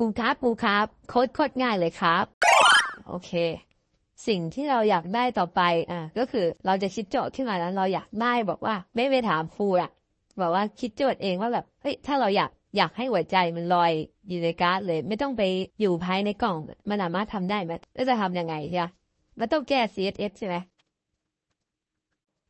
ครูครับครูครับโค้ดโคตรง่ายเลยครับ โอเค สิ่งที่เราอยากได้ต่อไปอ่าก็คือเราจะคิดโจทย์ขึ้นมาแล้วเราอยากได้บอกว่า ไม่ไปถามครูอะบอกว่าคิดโจทย์เองว่าแบบเฮ้ยถ้าเราอยากอยากให้หัวใจมันลอยอยู่ในการ์ดเลย ไม่ต้องไปอยู่ภายในกล่อง มันสามารถทำได้ไหมแล้วจะทำยังไงใช่ไหมมันต้องแก้ CSS ใช่ไหม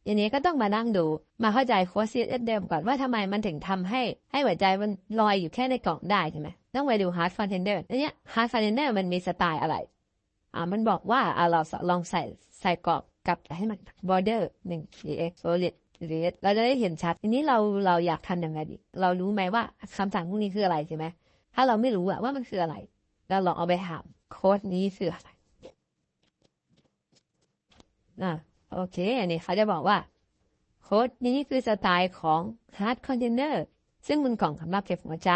อย่างนี้ก็ต้องมานั่งดู มาเข้าใจโค้ด CSS เดิมก่อนว่าทำไมมันถึงทำให้ให้หัวใจมันลอยอยู่แค่ในกล่องได้ใช่ไหมต้องไปดู hard container แล้วเนี้ย hard container มันมีสไตล์อะไรอ่ามันบอกว่าอ่าเราลองใส่ใส่กรอบกับให้มัน border หนึ่ง px solid หรือเราจะได้เห็นชัดทีนี้เราเราอยากทำยังไงดี เรารู้ไหมว่าคำสั่งพวกนี้คืออะไรใช่ไหมถ้าเราไม่รู้อะว่ามันคืออะไร เราลองเอาไปถามโค้ดนี้คืออะไรอ่า โอเค อันนี้เขาจะบอกว่าโค้ดนี้คือสไตล์ของ hard container ซึ่งมันกล่องสำหรับเก็บหัวใจ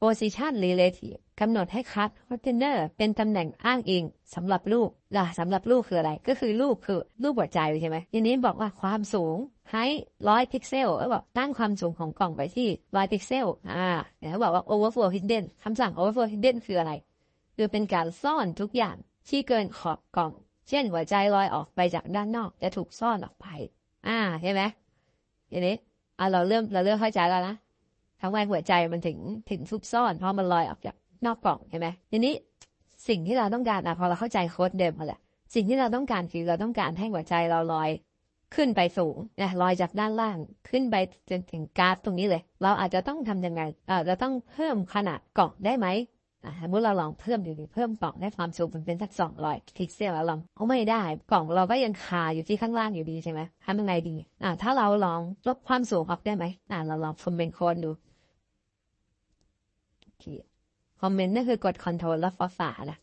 position relative กำหนดให้ hard container เป็นตำแหน่งอ้างอิงสำหรับลูกล่ะสำหรับลูกคืออะไร ก็คือลูกคือลูกหัวใจใช่ไหมทีนี้บอกว่าความสูงให้ร้อยพิกเซลเออบอกตั้งความสูงของกล่องไปที่ร้อยพิกเซลอ่าเดี๋ยวเขาบอกว่า overflow hidden คำสั่ง overflow hidden คืออะไร คือเป็นการซ่อนทุกอย่างที่เกินขอบกล่อง เช่นหัวใจลอยออกไปจากด้านนอกจะถูกซ่อนออกไป อ่าเห็นไหมทีนี้อ่าเราเริ่มเราเริ่มเข้าใจแล้วนะทำไมหัวใจมันถึงถึงซุกซ่อน เพราะมันลอยออกจากนอกกล่องเห็นไหมทีนี้สิ่งที่เราต้องการอะพอเราเข้าใจโค้ดเดิมมาแล้วสิ่งที่เราต้องการคือเราต้องการให้หัวใจเราลอยขึ้นไปสูงนะลอยจากด้านล่างขึ้นไปจนถึงกราฟตรงนี้เลย เราอาจจะต้องทำยังไงอ่าเราต้องเพิ่มขนาดกล่องได้ไหม สมมติเราลองเพิ่มดูดิเพิ่มกล่องได้ความสูงมันเป็นสักสองร้อยพิกเซลแล้วลองเอาไม่ได้กล่องเราก็ยังคาอยู่ที่ข้างล่างอยู่ดีใช่ไหมทำยังไงดีอ่าถ้าเราลองลดความสูงออกได้ไหมอ่าเราลองคอมเมนต์ค้ดดูโอเคอมเมนต์นั่นคือกด Ctrl แล้วฟอฝานะ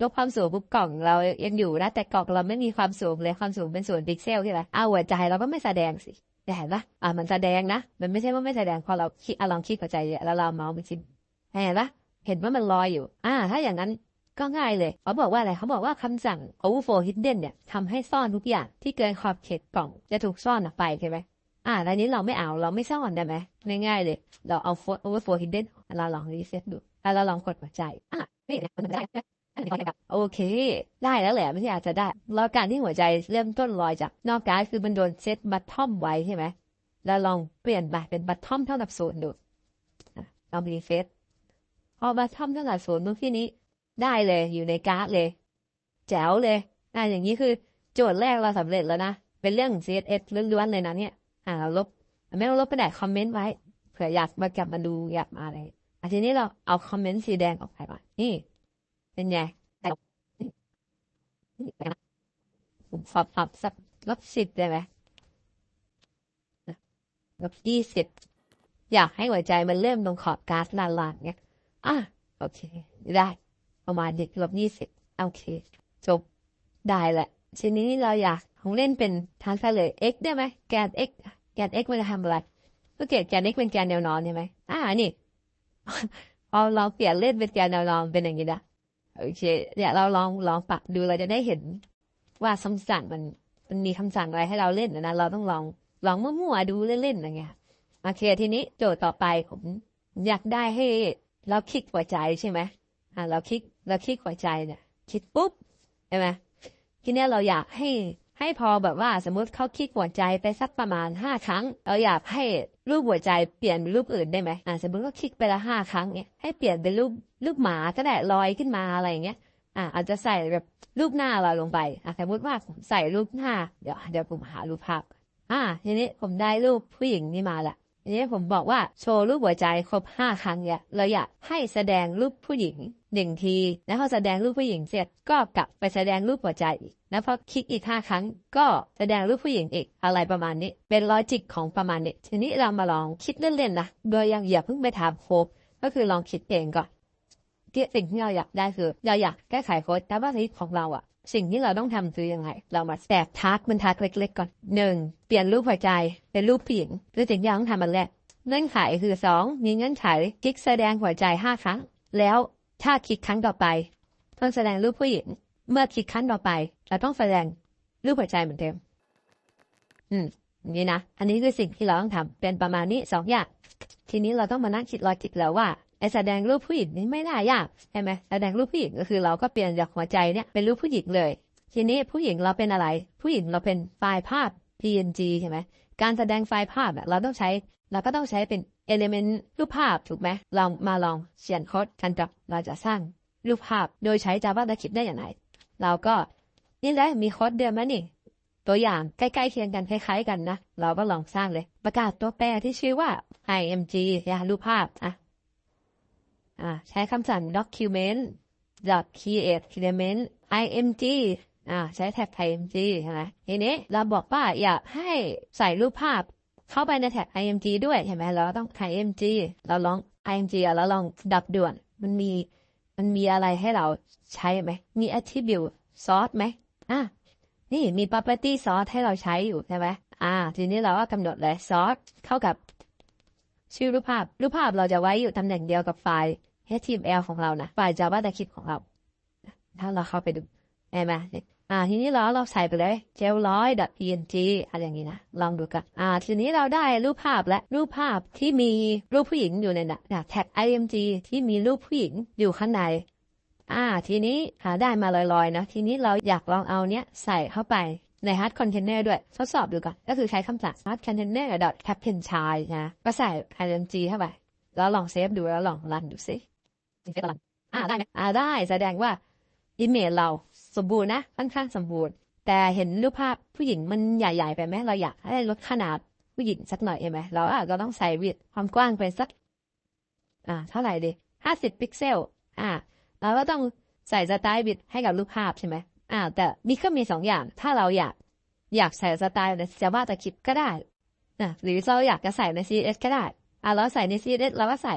ลดความสูงปุ๊บกล่องเรายังอยู่นะแต่กล่องเราไม่มีความสูงเลยความสูงเป็นส่วนพิกเซลใช่ไหมเอาหัวใจเราก็ไม่แสดงสิเห็นปะอ่ามันแสดงนะ มันไม่ใช่ว่าไม่แสดงพอเราคิดอะลองคิดหัวใจแล้วเราเมาส์ไปคิด เห็นปะเห็นว่ามันลอยอยู่ อ่า ถ้าอย่างนั้นก็ง่ายเลย เขาบอกว่าอะไร เขาบอกว่าคำสั่ง overflow hidden เนี่ยทำให้ซ่อนทุกอย่างที่เกินขอบเขตกล่อง จะถูกซ่อนออกไปใช่ไหมอ่าแล้วนี้เราไม่เอา เราไม่ซ่อนได้ไหมง่ายๆเลย เราเอา overflow hidden เราลองรีเซ็ตดูแล้วเราลองกดหัวใจ อะไม่ได้มันได้โอเค ได้แล้วแหละไม่ใช่อาจจะได้แล้วการที่หัวใจเริ่มต้นลอยจากนอกการคือมันโดนเซตบัตทอมไว้ใช่ไหมแล้วลองเปลี่ยนไปเป็นบัตทอมเท่ากับศูนย์ดูลองรีเฟซ พอบัตทอมเท่ากับศูนย์เมื่อกี้นี้ ได้เลยอยู่ในการ์ดเลย แจ๋วเลยอ่าอย่างนี้คือ โจทย์แรกเราสำเร็จแล้วนะ เป็นเรื่อง CSS ล้วนๆเลยนะเนี่ย อ่าเราลบ ไม่ต้องลบไปไหนคอมเมนต์ไว้เผื่ออยากมากลับมาดูอยากมาอะไรอะทีนี้เราเอาคอมเมนต์สีแดงออกไปก่อนนี่ เป็นไงผมขอปรับสักลบสิบได้ไหมลบยี่สิบอยากให้หัวใจมันเริ่มตรงขอบก๊าซลานๆเนี่ย อะโอเค ได้ประมาณเด็กลบยี่สิบโอเค จบ ได้แหละทีนี้เราอยากของเล่นเป็นทางเลย x ได้ไหมแกน x แกน x มันจะทำอะไรก็เกตแกน x เป็นแกนแนวนอนใช่ไหมอ่านี่พอเราเปลี่ยนเล่นเป็นแกนแนวนอนเป็นอย่างนี้นะโอเคเนี่ยเราลองลองปรับดูเราจะได้เห็นว่าคำสั่งมันมันมีคำสั่งอะไรให้เราเล่นนะเราต้องลองลองมั่วๆดูเล่นๆอะไรเงี้ยโอเคทีนี้โจทย์ต่อไปผมอยากได้ให้ เราคลิกหัวใจใช่ไหมอ่าเราคลิกเราคลิกหัวใจเนี่ยคลิกปุ๊บใช่ไหมทีนี้เราอยากให้ให้พอแบบว่าสมมติเขาคลิกหัวใจไปสักประมาณห้าครั้ง เราอยากให้รูปหัวใจเปลี่ยนรูปอื่นได้ไหมอ่าสมมติก็คลิกไปละห้าครั้งเนี่ยให้เปลี่ยนเป็นรูปรูปหมาก็ได้ลอยขึ้นมาอะไรอย่างเงี้ยอ่าอาจจะใส่แบบรูปหน้าเราลงไปอะสมมติว่าผมใส่รูปหน้า เดี๋ยวเดี๋ยวผมหารูปภาพ อ่าทีนี้ผมได้รูปผู้หญิงนี่มาละ ทีนี้ผมบอกว่าโชว์รูปหัวใจครบห้าครั้งเนี่ยเราอยากให้แสดงรูปผู้หญิงหนึ่งที แล้วพอแสดงรูปผู้หญิงเสร็จก็กลับไปแสดงรูปหัวใจอีกแล้วพอคลิกอีกห้าครั้ง ก็แสดงรูปผู้หญิงอีกอะไรประมาณนี้ เป็นลอจิกของประมาณนี้ทีนี้เรามาลองคิดเล่นๆนะโดยยังอย่าเพิ่งไปถามโคบก็คือลองคิดเองก่อนที่สิ่งที่เราอยากได้คือเราอยากแก้ไขโค้ดแต่ว่าที่ของเราอะ สิ่งที่เราต้องทำคือยังไง เรามาแสบทักมันทักเล็ก ๆ ก่อนหนึ่งเปลี่ยนรูปหัวใจเป็นรูปผู้หญิงคือสิ่งที่เราต้องทำมันแรกเงื่อนไขคือสองมีเงื่อนไขคลิกแสดงหัวใจห้าครั้ง แล้วถ้าคลิกครั้งต่อไป ต้องแสดงรูปผู้หญิง เมื่อคลิกครั้งต่อไป เราต้องแสดงรูปหัวใจเหมือนเดิมอืมนี่นะ อันนี้คือสิ่งที่เราต้องทำเป็นประมาณนี้สองอย่าง ทีนี้เราต้องมานั่งคิดลอจิกแล้วว่าไอแสดงรูปผู้หญิงนี่ไม่น่ายากใช่ไหมแสดงรูปผู้หญิงก็คือเราก็เปลี่ยนจากหัวใจเนี่ยเป็นรูปผู้หญิงเลย ทีนี้ผู้หญิงเราเป็นอะไร ผู้หญิงเราเป็นไฟล์ภาพ PNG ใช่ไหมการแสดงไฟล์ภาพเราต้องใช้เราก็ต้องใช้เป็น element รูปภาพถูกไหมเรามาลองเขียนโค้ดกันจับเราจะสร้างรูปภาพโดยใช้ JavaScript ได้อย่างไรเราก็นี่แหละมีโค้ดเดิมแล้วนี่ ตัวอย่างใกล้ๆเคียงกันคล้ายๆกันนะ เราก็ลองสร้างเลย ประกาศตัวแปรที่ชื่อว่า img ยารูปภาพอะ อะใช้คำสั่ง document dot create element img อ่าใช้แท็บ img ใช่ไหมทีนี้เราบอกว่าอยากให้ใส่รูปภาพเข้าไปในแท็บ img ด้วยใช่ไหมเราต้อง img เราลอง img อะแล้วลองดับด่วน มันมีมันมีอะไรให้เราใช้ไหมมี attribute source ไหมอะนี่มี property source ให้เราใช้อยู่ใช่ไหมอ่า ทีนี้เราก็กำหนดเลย source เข้ากับ ชื่อรูปภาพ รูปภาพเราจะไว้อยู่ตำแหน่งเดียวกับไฟล์ HTML ของเรานะ ไฟล์ JavaScript ของเรา ถ้าเราเข้าไปดูเห็นไหมอ่า ทีนี้เราเราใส่ไปเลย gelroy.png อะไรอย่างนี้นะ ลองดูกัน อ่า ทีนี้เราได้รูปภาพและรูปภาพที่มีรูปผู้หญิงอยู่ในน่ะนะแท็ก img ที่มีรูปผู้หญิงอยู่ข้างใน อ่า ทีนี้หาได้มาลอยๆนะ ทีนี้เราอยากลองเอาเนี้ยใส่เข้าไป ใน hard container ด้วย ทดสอบดูก่อน ก็คือใช้คำสั่ง hard container dot happen child นะก็ใส่ img เข้าไป แล้วลองเซฟดูแล้วลองรันดูสิเซฟรันอ่าได้ไหมอ่าได้แสดงว่าอีเมลเราสมบูรณ์นะค่อนข้างสมบูรณ์ แต่เห็นรูปภาพผู้หญิงมันใหญ่ ๆ ไปไหมเราอยากให้ลดขนาดผู้หญิงสักหน่อยเห็นไหมเราอาจจะต้องใส่วิดความกว้างไปสัก อ่า เท่าไหร่ดีห้าสิบพิกเซล อ่าเราก็ต้องใส่สไตล์บิดให้กับรูปภาพใช่ไหม อ่า แต่มีก็มีสองอย่าง ถ้าเราอยากอยากใส่สไตล์ใน Java ตะคิปก็ได้นะหรือเราอยากจะใส่ใน CSS ก็ได้อ่าเราใส่ใน CSS เราก็ใส่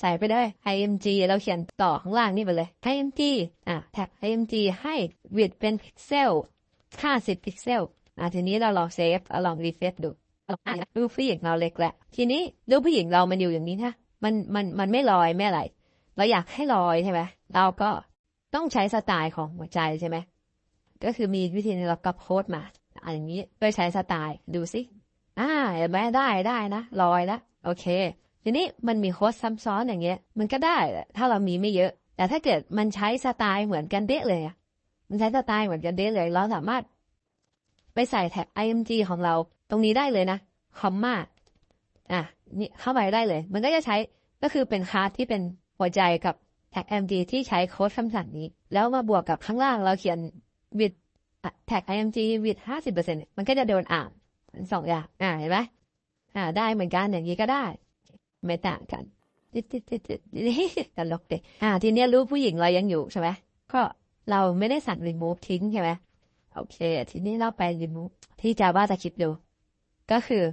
ใส่ไปเลย img เราเขียนต่อข้างล่างนี่ไปเลย img อ่าแท็ก img ให้ width เป็นพิกเซล50พิกเซลอ่าทีนี้เราลองเซฟเราลองรีเฟซดูอะรูปผู้หญิงเราเล็กแหละทีนี้รูปผู้หญิงเรามันอยู่อย่างนี้นะมันมันมันไม่ลอยไม่อะไรเราอยากให้ลอยใช่ไหมเราก็ต้องใช้สไตล์ของหัวใจใช่ไหม ก็คือมีวิธีในเราก็โพสต์มาอันอย่างนี้โดยใช้สไตล์ดูสิอ่าเห็นไหมได้ได้นะลอยล้วโอเค ทีนี้มันมีโค้ดซ้ำซ้อนอย่างเงี้ย มันก็ได้ถ้าเรามีไม่เยอะ แต่ถ้าเกิดมันใช้สไตล์เหมือนกันเด๊ะเลยมันใช้สไตล์เหมือนกันเด๊ะเลยเราสามารถ ไปใส่แท็บ img ของเราตรงนี้ได้เลยนะคอมมาอะนี่เข้าไปได้เลย มันก็จะใช้ก็คือเป็นคลาสที่เป็นหัวใจกับแท็ก img ที่ใช้โค้ดคำสั่งนี้ แล้วมาบวกกับข้างล่างเราเขียน with แท็ก img with ห้าสิบเปอร์เซ็นต์มันก็จะโดนอ่านสองอย่างอ่าเห็นไหมอ่า ได้เหมือนกันอย่างนี้ก็ได้ ไม่ต่างกันติดติดติดติดตลกเด็กอ่า ทีเนี้ยรูปผู้หญิงเรายังอยู่ใช่ไหมก็เราไม่ได้สั่ง remove ทิ้งใช่ไหมโอเค ทีนี้เราไป remove ที่ Java จะคิดดู ก็คือ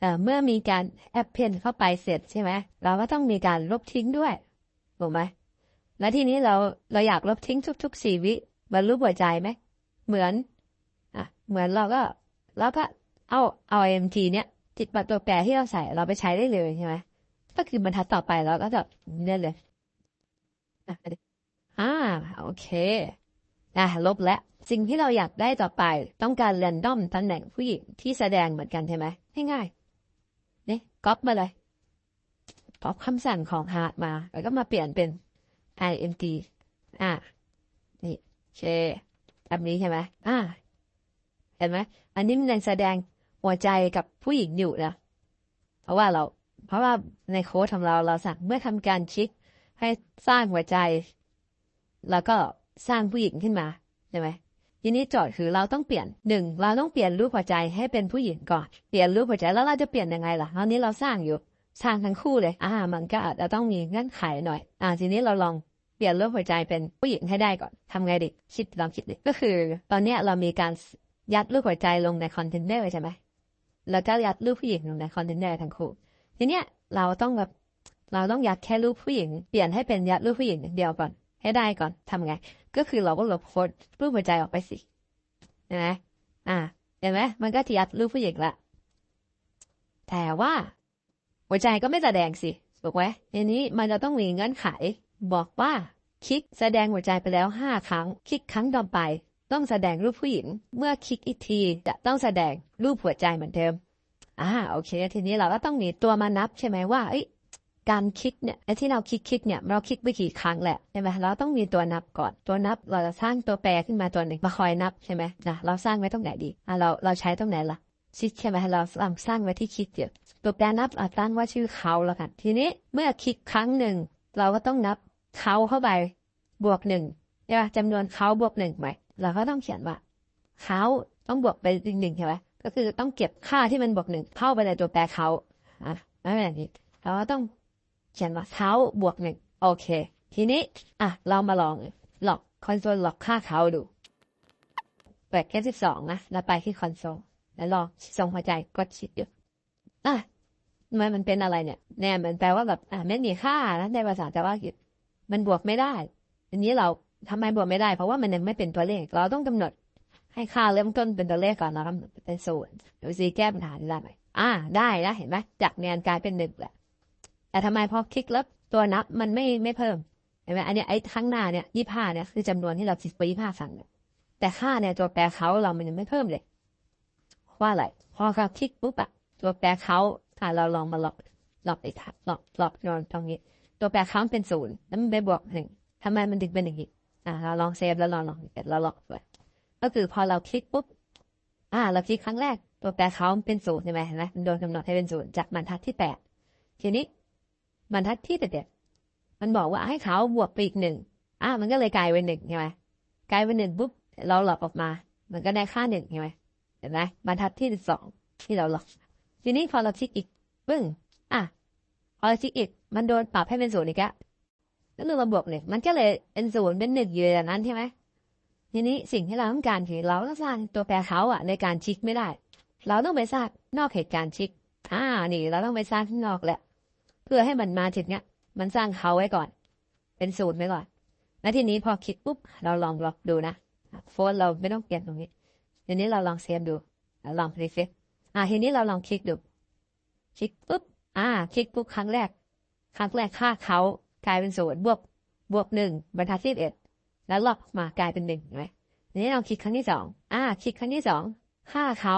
เอ่อเมื่อมีการ append เข้าไปเสร็จใช่ไหมเราก็ต้องมีการลบทิ้งด้วยถูกไหมแล้วทีนี้เราเราอยากลบทิ้งทุกๆสี่วิ มือนรูปหัวใจไหม เหมือน อะ เหมือนเราก็เราก็เอาเอา IMT เนี้ยติดบัตรตัวแปรที่เราใส่เราไปใช้ได้เลยใช่ไหมก็คือบรรทัดต่อไปเราก็จะนี่เลยอะอ่าโอเคอะลบแล้วสิ่งที่เราอยากได้ต่อไปต้องการ r รนดอมตำแหน่งผู้หญิงที่แสดงเหมือนกันใช่ไหมง่ายๆนี่ก๊อปมาเลยก๊อปคำสั่งของ hard มา แล้วก็มาเปลี่ยนเป็น IMT อะนี่โอ เคแบบนี้ใช่ไหมอ่า เห็นไหม อันนี้มันแสดงหัวใจกับผู้หญิงอยู่นะ เพราะว่าเรา เพราะว่าในโค้ดของเราเราสั่งเมื่อทำการคลิกให้สร้างหัวใจ แล้วก็สร้างผู้หญิงขึ้นมาใช่ไหมทีนี้โจทย์คือเราต้องเปลี่ยนหนึ่งเราต้องเปลี่ยนรูปหัวใจให้เป็นผู้หญิงก่อน เปลี่ยนรูปหัวใจแล้วเราจะเปลี่ยนยังไงล่ะตอนนี้เราสร้างอยู่ สร้างทั้งคู่เลย อ่า มันก็อาจจะต้องมีเงื่อนไขหน่อย อ่า ทีนี้เราลอง เปลี่ยนรูปหัวใจเป็นผู้หญิงให้ได้ก่อนทำไงดิคิดลองคิดดิก็คือ ตอนนี้เรามีการยัดรูปหัวใจลงในคอนเทนเนอร์ใช่ไหมแล้วก็ยัดรูปผู้หญิงลงในคอนเทนเนอร์ทั้งคู่ทีเนี้ยเราต้องแบบเราต้องยัดแค่รูปผู้หญิง เปลี่ยนให้เป็นยัดรูปผู้หญิงเดียวก่อน ให้ได้ก่อนทำไง ก็คือเราก็ลบโค้ดรูปหัวใจออกไปสิเห็นไหมอ่าเห็นไหมมันก็ที่ยัดรูปผู้หญิงละแต่ว่าหัวใจก็ไม่แสดงสิถูกไหมทีนี้มันจะต้องมีเงื่อนไข บอกว่า คิกแสดงหัวใจไปแล้วห้าครั้ง คิกครั้งต่อไป ต้องแสดงรูปผู้หญิง เมื่อคิกอีกทีจะต้องแสดงรูปหัวใจเหมือนเดิมอ่าโอเค ทีนี้เราก็ต้องมีตัวมานับใช่ไหมว่าเอ้การคิดเนี่ยไอ้ที่เราคิดคิดเนี่ยเราคิดไปกี่ครั้งแหละใช่ไหมเราต้องมีตัวนับก่อน ตัวนับเราจะสร้างตัวแปรขึ้นมาตัวหนึ่งมาคอยนับใช่ไหมนะเราสร้างไว้ตรงไหนดีอะเราเราใช้ตรงไหนล่ะคิดใช่ไหมเราสร้างสร้างไว้ที่คิดเดียวตัวแปรนับเราตั้งว่าชื่อเขาแล้วกันทีนี้เมื่อคิดครั้งหนึ่งเราก็ต้องนับ เขาเข้าไปบวกหนึ่งใช่ป่ะจำนวนเขาบวกหนึ่งไหมเราก็ต้องเขียนว่าเขาต้องบวกไปหนึ่งหนึ่งใช่ไหมก็คือต้องเก็บค่าที่มันบวกหนึ่งเข้าไปในตัวแปรเขาอะไม่เป็นไรนี้เราก็ต้องเขียนว่าเขาบวกหนึ่งโอเค ทีนี้อะเรามาลองหลอกคอนโซลหลอกค่าเขาดูเปิดแค่สิบสองนะแล้วไปที่คอนโซลแล้วลองส่งหัวใจกดชิดอยู่อะมันมันเป็นอะไรเนี่ยแน่มันแปลว่าแบบอะไม่มีค่านะในภาษาแต่ว่าอังกฤษ มันบวกไม่ได้ อันนี้เราทำไมบวกไม่ได้ เพราะว่ามันยังไม่เป็นตัวเลข เราต้องกำหนด ให้ค่าเริ่มต้นเป็นตัวเลขก่อนแล้วกำหนดเป็นศูนย์ดี๋ยซีแก้ปัญหาได้ไหมอ่าได้แล้วเห็นไหมจากแนนกลายเป็นหนึ่งแหละแต่ทำไมพอคลิกแล้วตัวนับมันไม่ไม่เพิ่มเห็นไหมอันนี้ไอ้ข้างหน้าเนี่ยยี่ห้าเนี่ยคือจำนวนที่เราคิดไปยี่ห้าสั่งแต่ค่าเนี่ยตัวแปรเขาเรามันยังไม่เพิ่มเลยว่าอะไรพอเราคลิกปุ๊บอะตัวแปรเขาถ้าเราลองมาหลอกหลอกอีกครับหลอกหลอกนอนตรงนี้ ตัวแปรเขามันเป็นศูนย์แล้วมันไปบวกหนึ่งทำไมมันถึงเป็นอย่างนี้อ่าเราลองเซฟแล้วลองลองเกิดเราลอกด้วยก็คือพอเราคลิกปุ๊บอ่า เราคลิกครั้งแรก ตัวแปรเขามันเป็นศูนย์ใช่ไหมเห็นไหมมันโดนกำหนดให้เป็นศูนย์จากบรรทัดที่แปดทีนี้บรรทัดที่เด็ดมันบอกว่าให้เขาบวกไปอีกหนึ่งอะมันก็เลยกลายเป็นหนึ่งใช่ไหมกลายเป็นหนึ่งปุ๊บเราหลอกออกมา มันก็ได้ค่าหนึ่งใช่ไหมเห็นไหมบรรทัดที่สองที่เราหลอก ทีนี้พอเราคลิกอีกปึ้งอะ พอเราคลิกอีก มันโดนปรับให้เป็นศูนย์อีกแล้วแล้วเราบวกหนึ่งมันก็เลยเป็นศูนย์เป็นหนึ่งอยู่อย่างนั้นใช่ไหมทีนี้สิ่งที่เราต้องการคือเราต้องสร้างตัวแปรเขาอะในการชิกไม่ได้ เราต้องไปสร้างนอกเหตุการณ์ชิกอ่านี่เราต้องไปสร้างข้างนอกแหละ เพื่อให้มันมาถึงเนี้ยมันสร้างเขาไว้ก่อน เป็นสูตรไว้ก่อน แล้วทีนี้พอคิดปุ๊บเราลองลองดูนะโฟนเราไม่ต้องเปลี่ยนตรงนี้ทีนี้เราลองเซฟดูลองพลิกอ่าทีนี้เราลองคลิกดูคลิกปุ๊บ อ่า คลิกปุ๊บครั้งแรก ครั้งแรกค่าเขากลายเป็นศูนย์บวกบวกหนึ่งบรรทัดที่เอ็ดแล้วลอกมากลายเป็นหนึ่งเห็นไหมนี้เราคลิกครั้งที่สองอ่า คลิกครั้งที่สองค่าเขา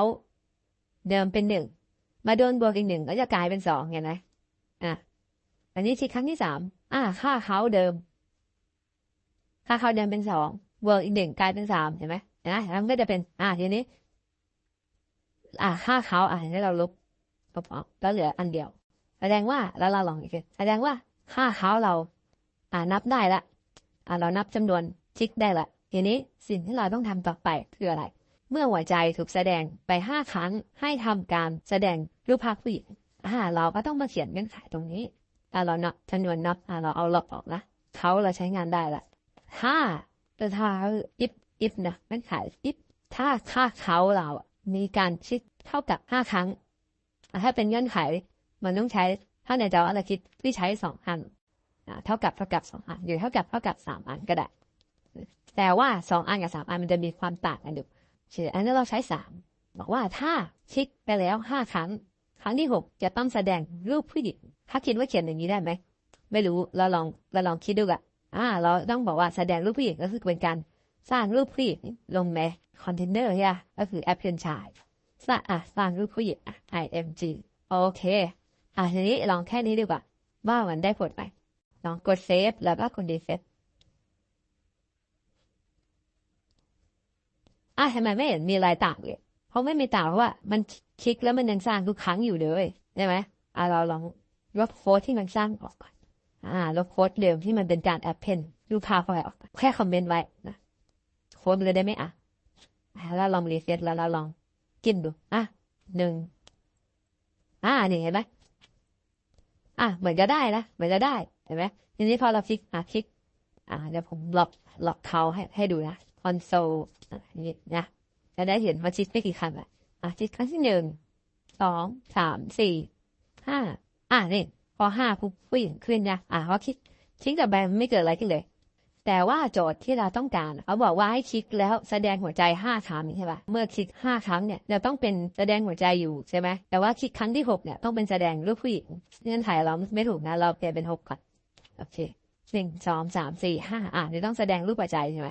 เดิมเป็นหนึ่งมาโดนบวกอีกหนึ่งก็จะกลายเป็นสองเห็นไหมอะอันนี้ที่ครั้งที่สามอ่าค่าเขาเดิมค่าเขาเดิมเป็นสองบวกอีกหนึ่งกลายเป็นสามเห็นไหมนไหมแล้วมันก็จะเป็น อ่าทีนี้ อ่าค่าเขาอ่าให้เราลบลบออกแล้วเหลืออันเดียว แสดงว่าแล้วเราลองอีกทีแสดงว่าค่าเขาเรา อ่านับได้ละ อ่าเรานับจำนวนชิกได้ละทีนี้สิ่งที่เราต้องทำต่อไปคืออะไร เมื่อหัวใจถูกแสดงไปห้าครั้งให้ทำการแสดงรูปภาพผู้หญิงอ่าเราก็ต้องมาเขียนเงื่อนไขตรงนี้อ่าเรานับจำนวนนับอ่าเราเอาลบออกนะเขาเราใช้งานได้ละถ้าแต่ถ้าอิฟอิฟนะเงื่อนไขอิฟถ้าค่าเขาเรามีการชิดเท่ากับห้าครั้งถ้าเป็นเงื่อนไข มันต้องใช้ถ้าในจอเราคิดที่ใช้สองอันเท่ากับเท่ากับสองอันหรือเท่ากับเท่ากับสามอันก็ได้ แต่ว่าสองอันกับสามอันมันจะมีความต่างกันอยู่เช่นอันนี้เราใช้สามบอกว่าถ้าคลิกไปแล้วห้าครั้ง ครั้งที่หกจะต้องแสดงรูปผู้หญิงถ้าคิดว่าเขียนอย่างนี้ได้ไหมไม่รู้เราลองเราลองคิดดูอะอ่า เราต้องบอกว่าแสดงรูปผู้หญิงก็คือเป็นการสร้างรูปผู้หญิงลงในคอนเทนเนอร์ใช่ก็คือแอปเพนชายสร้างอะสร้างรูปผู้หญิงอะ img โอเค อะทีนี้ลองแค่นี้ดีกว่า ว่ามันได้ผลไหมลองกดเซฟแล้วก็กดดีเซฟอะทำไมไม่เห็นมีอะไรต่างเลยเพราะไม่มีต่างเพราะว่า มันคลิกแล้วมันยังสร้างทุกครั้งอยู่เลยใช่ไหมอะเราลองลบโค้ดที่มันสร้างออกก่อนอ่าลบโค้ดเดิมที่มันเป็นการแอปเพนดูภาไฟออกแค่คอมเมนต์ไว้นะโค้ดเลยได้ไหมอะอะแล้วลองรีเซ็ตแล้วเราลองกินดูอะหนึ่งอ่านี่เห็นไหม อะเหมือนจะได้นะเหมือนจะได้เห็นไหมทีนี้พอเราคลิกอะคลิกอะเดี๋ยวผมล็อกล็อกเขาให้ให้ดูนะคอนโซลนี่นะจะได้เห็นว่าชิดไม่กี่คำอะอะชิดครั้งที่หนึ่งสองสามสี่ห้าอะนี่พอห้าผู้ผู้หญิงขึ้นนะอะเขาคิดชิดกับแบงไม่เกิดอะไรขึ้นเลย แต่ว่าโจทย์ที่เราต้องการเขาบอกว่าให้คลิกแล้วแสดงหัวใจห้าครั้งใช่ปะเมื่อคลิกห้าครั้งเนี่ยเราต้องเป็นแสดงหัวใจอยู่ใช่ไหมแต่ว่าคลิกครั้งที่หกเนี่ยต้องเป็นแสดงรูปผู้หญิงเงื่อนไขเราไม่ถูกนะเราเปลี่ยนเป็นหกก่อนโอเคหนึ่งสองสามสี่ห้าอะเดี๋ยวต้องแสดงรูปหัวใจใช่ไหม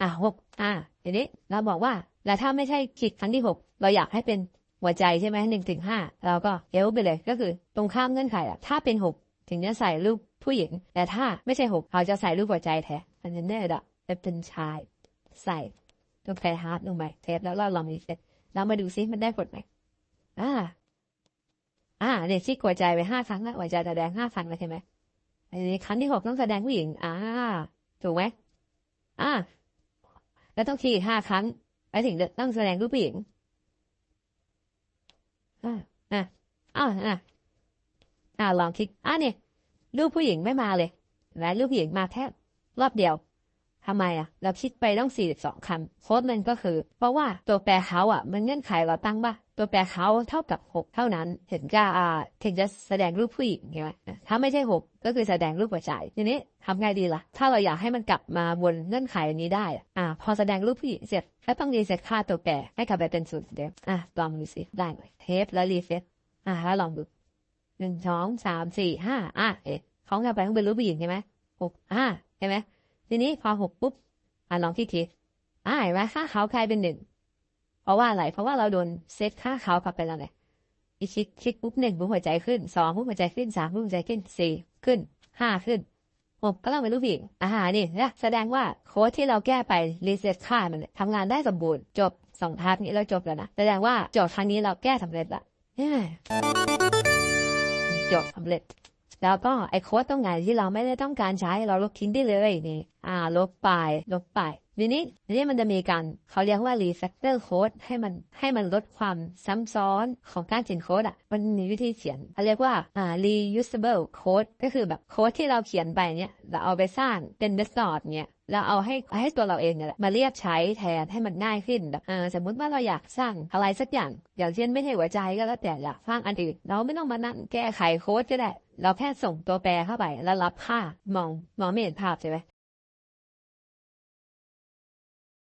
อะหกอะทีนี้เราบอกว่าแล้วถ้าไม่ใช่คลิกครั้งที่หกเราอยากให้เป็นหัวใจใช่ไหมหนึ่งถึงห้าเราก็เอลไปเลยก็คือตรงข้ามเงื่อนไขอะถ้าเป็นหก ถึงจะใส่รูปผู้หญิง แต่ถ้าไม่ใช่หกเขาจะใส่รูปหัวใจแทนอันนี้เนี่ยอะเป็นชาย ใส่ตรงแพรฮาร์ดลงไปเทปแล้วเราลองรีเซ็ตเรามาดูซิมันได้ผลไหมอ่า อ่าเนี่ยที่หัวใจไปห้าครั้งแล้วหัวใจแสดงห้าครั้งแล้วใช่ไหมอันนี้ครั้งที่หกต้องแสดงผู้หญิง อ่า ถูกไหมอ่า แล้วต้องคีย์อีกห้าครั้งไปถึงต้องแสดงรูปผู้หญิงอ่าอ่าอ่าอ่า อ่าลองคลิกอ่าเนี่ยรูปผู้หญิงไม่มาเลยและรูปผู้หญิงมาแค่รอบเดียวทำไมอะ เราคิดไปต้อง 42 คำโค้ดมันก็คือ เพราะว่าตัวแปรเขาอะ มันเงื่อนไขเราตั้งว่าตัวแปรเขาเท่ากับ 6 เท่านั้น ถึงจะอ่าถึงจะแสดงรูปผู้หญิงใช่ไหมถ้าไม่ใช่ 6 ก็คือแสดงรูปหัวใจทีนี้ทำไงดีล่ะ ถ้าเราอยากให้มันกลับมาบนเงื่อนไขอันนี้ได้ อ่า พอแสดงรูปผู้หญิงเสร็จแล้วต้องรีเซ็ตค่าตัวแปรให้กลับไปเป็นศูนย์เหมือนเดิมอะลองดูสิได้ไหมเทปแล้วรีเซ็ตอะแล้วลองดู หนึ่งสองสามสี่ห้าอะเอ๊ะเขากลับไปต้องเป็นรูปผู้หญิงใช่ไหมหกอะเห็นไหมทีนี้พอหกปุ๊บอะลองที่ทีอ่าเห็นไหมค่าเขากลายเป็นหนึ่งเพราะว่าอะไรเพราะว่าเราโดนเซตค่าเขากลับไปแล้วไงอีกคลิกคลิกปุ๊บหนึ่งปุ๊บหัวใจขึ้นสองปุ๊บหัวใจขึ้นสามปุ๊บหัวใจขึ้นสี่ขึ้นห้าขึ้นหกก็ต้องเป็นรูปผู้หญิงอ่านี่นะแสดงว่าโค้ดที่เราแก้ไปรีเซ็ตค่ามันทำงานได้สมบูรณ์จบสองทาร์นี้เราจบแล้วนะแสดงว่าโจทย์ครั้งนี้เราแก้สำเร็จละเจบสำเร็จ แล้วก็ไอ้โค้ดตรงไหนที่เราไม่ได้ต้องการใช้เราลบทิ้งได้เลยนี่อ่าลบไปลบไปทีนี้ทีนี้มันจะมีการเขาเรียกว่า refactor code ให้มันให้มันลดความซ้ำซ้อนของการเขียนโค้ดอะมันมีวิธีเขียนเขาเรียกว่าอ่า reusable code ก็คือแบบโค้ดที่เราเขียนไปเนี่ยเราเอาไปสร้างเป็น method เนี่ย เราเอาให้ให้ตัวเราเองเนี่ยมาเรียบใช้แทนให้มันง่ายขึ้นแบบสมมุติว่าเราอยากสร้างอะไรสักอย่าง อย่างเช่นไม่ใช่หัวใจก็แล้วแต่อยากสร้างอันอื่นเราไม่ต้องมานั่งแก้ไขโค้ดก็ได้ เราแค่ส่งตัวแปรเข้าไปแล้วรับค่ามองมองไม่เห็นภาพใช่ไหม